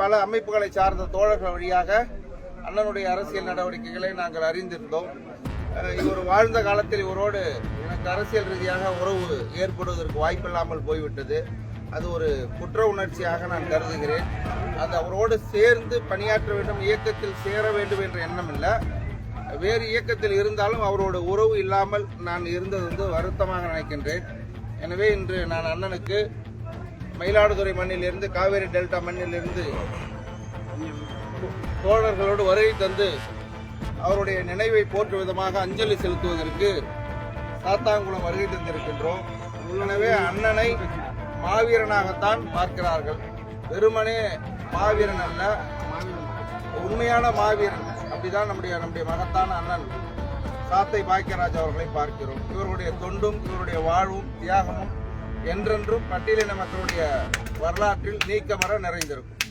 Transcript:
பல அமைப்புகளை சார்ந்த தோழர்கள் வழியாக அண்ணனுடைய அரசியல் நடவடிக்கைகளை நாங்கள் அறிந்திருந்தோம். இவர் வாழ்ந்த காலத்தில் இவரோடு எனக்கு அரசியல் ரீதியாக உறவு ஏற்படுவதற்கு வாய்ப்பில்லாமல் போய்விட்டது. அது ஒரு குற்ற உணர்ச்சியாக நான் கருதுகிறேன். அது அவரோடு சேர்ந்து பணியாற்ற வேண்டும் இயக்கத்தில் சேர வேண்டும் என்ற எண்ணம் இல்லை. வேறு இயக்கத்தில் இருந்தாலும் அவரோட உறவு இல்லாமல் நான் இருந்தது வந்து வருத்தமாக நினைக்கின்றேன். எனவே இன்று நான் அண்ணனுக்கு மயிலாடுதுறை மண்ணிலிருந்து காவேரி டெல்டா மண்ணிலிருந்து தோழர்களோடு வருகை தந்து அவருடைய நினைவை போற்றும் விதமாக அஞ்சலி செலுத்துவதற்கு சாத்தாங்குளம் வருகை தந்திருக்கின்றோம். உள்ளனவே அண்ணனை மாவீரனாகத்தான் பார்க்கிறார்கள். வெறுமனே மாவீரன் அல்ல உண்மையான மாவீரன். அப்படிதான் நம்முடைய நம்முடைய மகத்தான அண்ணன் சாத்தை பாக்கியராஜ் அவர்களை பார்க்கிறோம். இவருடைய தொண்டும் இவருடைய வாழ்வும் தியாகமும் என்றென்றும் பட்டியலின மக்களுடைய வரலாற்றில் நீக்கமர நிறைந்திருக்கும்.